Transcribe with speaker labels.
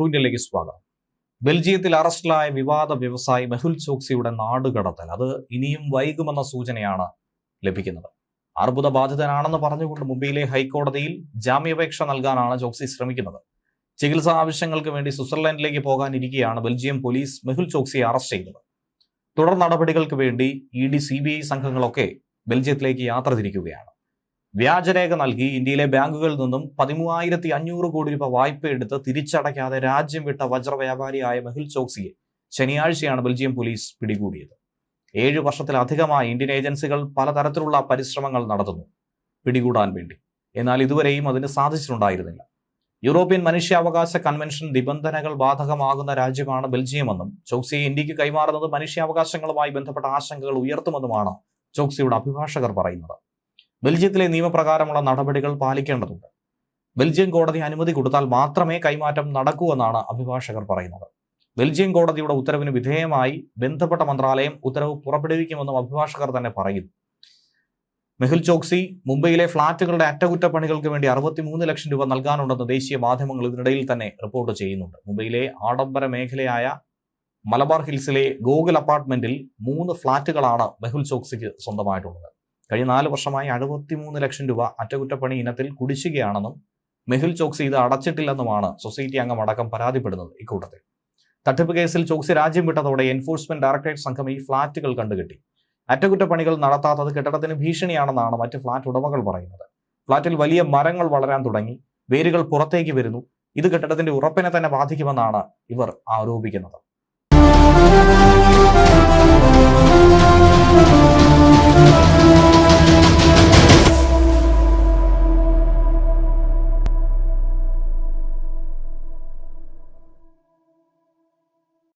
Speaker 1: ട്രൂന്റിലേക്ക് സ്വാഗതം. ബെൽജിയത്തിൽ അറസ്റ്റിലായ വിവാദ വ്യവസായി മെഹുൽ ചോക്സിയുടെ നാടുകടത്തൽ അത് ഇനിയും വൈകുമെന്ന സൂചനയാണ് ലഭിക്കുന്നത്. അർബുദ ബാധിതനാണെന്ന് പറഞ്ഞുകൊണ്ട് മുംബൈയിലെ ഹൈക്കോടതിയിൽ ജാമ്യാപേക്ഷ നൽകാനാണ് ചോക്സി ശ്രമിക്കുന്നത്. ചികിത്സാ ആവശ്യങ്ങൾക്ക് വേണ്ടി സ്വിറ്റ്സർലൻഡിലേക്ക് പോകാനിരിക്കെയാണ് ബെൽജിയം പോലീസ് മെഹുൽ ചോക്സിയെ അറസ്റ്റ് ചെയ്തത്. തുടർ നടപടികൾക്ക് വേണ്ടി E D C B I സംഘങ്ങളൊക്കെ ബെൽജിയത്തിലേക്ക് യാത്ര തിരിക്കുകയാണ്. വ്യാജരേഖ നൽകി ഇന്ത്യയിലെ ബാങ്കുകളിൽ നിന്നും പതിമൂവായിരത്തി അഞ്ഞൂറ് കോടി രൂപ വായ്പ എടുത്ത് തിരിച്ചടയ്ക്കാതെ രാജ്യം വിട്ട വജ്ര വ്യാപാരിയായ മെഹുൽ ചോക്സിയെ ശനിയാഴ്ചയാണ് ബെൽജിയം പോലീസ് പിടികൂടിയത്. ഏഴ് വർഷത്തിലധികമായി ഇന്ത്യൻ ഏജൻസികൾ പലതരത്തിലുള്ള പരിശ്രമങ്ങൾ നടത്തുന്നു. പിടികൂടാൻ വേണ്ടി. എന്നാൽ ഇതുവരെയും അതിന് സാധിച്ചിട്ടുണ്ടായിരുന്നില്ല. യൂറോപ്യൻ മനുഷ്യാവകാശ കൺവെൻഷൻ നിബന്ധനകൾ ബാധകമാകുന്ന രാജ്യമാണ് ബെൽജിയമെന്നും ചോക്സിയെ ഇന്ത്യയ്ക്ക് കൈമാറുന്നത് മനുഷ്യാവകാശങ്ങളുമായി ബന്ധപ്പെട്ട ആശങ്കകൾ ഉയർത്തുമെന്നുമാണ് ചോക്സിയുടെ അഭിഭാഷകർ പറയുന്നത്. ബെൽജിയത്തിലെ നിയമപ്രകാരമുള്ള നടപടികൾ പാലിക്കേണ്ടതുണ്ട്. ബെൽജിയം കോടതി അനുമതി കൊടുത്താൽ മാത്രമേ കൈമാറ്റം നടക്കൂ എന്നാണ് അഭിഭാഷകർ പറയുന്നത്. ബെൽജിയം കോടതിയുടെ ഉത്തരവിന് വിധേയമായി ബന്ധപ്പെട്ട മന്ത്രാലയം ഉത്തരവ് പുറപ്പെടുവിക്കുമെന്നും അഭിഭാഷകർ തന്നെ പറയുന്നു. മെഹുൽ ചോക്സി മുംബൈയിലെ ഫ്ളാറ്റുകളുടെ അറ്റകുറ്റപ്പണികൾക്ക് വേണ്ടി അറുപത്തിമൂന്ന് ലക്ഷം രൂപ നൽകാനുണ്ടെന്ന് ദേശീയ മാധ്യമങ്ങൾ ഇതിനിടയിൽ തന്നെ റിപ്പോർട്ട് ചെയ്യുന്നുണ്ട്. മുംബൈയിലെ ആഡംബര മേഖലയായ മലബാർ ഹിൽസിലെ ഗോകുൽ അപ്പാർട്ട്മെന്റിൽ മൂന്ന് ഫ്ളാറ്റുകളാണ് മെഹുൽ ചോക്സിക്ക് സ്വന്തമായിട്ടുള്ളത്. കഴിഞ്ഞ നാല് വർഷമായി അറുപത്തിമൂന്ന് ലക്ഷം രൂപ അറ്റകുറ്റപ്പണി ഇനത്തിൽ കുടിശ്ശികയാണെന്നും മെഹുൽ ചോക്സി ഇത് അടച്ചിട്ടില്ലെന്നുമാണ് സൊസൈറ്റി അംഗം അടക്കം പരാതിപ്പെടുന്നത് ഇക്കൂട്ടത്തിൽ. തട്ടിപ്പ് കേസിൽ ചോക്സി രാജ്യം വിട്ടതോടെ എൻഫോഴ്സ്മെന്റ് ഡയറക്ടറേറ്റ് സംഘം ഈ ഫ്ളാറ്റുകൾ കണ്ടുകെട്ടി. അറ്റകുറ്റപ്പണികൾ നടത്താത്തത് കെട്ടിടത്തിന് ഭീഷണിയാണെന്നാണ് മറ്റ് ഫ്ളാറ്റ് ഉടമകൾ പറയുന്നത്. ഫ്ളാറ്റിൽ വലിയ മരങ്ങൾ വളരാൻ തുടങ്ങി വേരുകൾ പുറത്തേക്ക് വരുന്നു. ഇത് കെട്ടിടത്തിന്റെ ഉറപ്പിനെ തന്നെ ബാധിക്കുമെന്നാണ് ഇവർ ആരോപിക്കുന്നത്.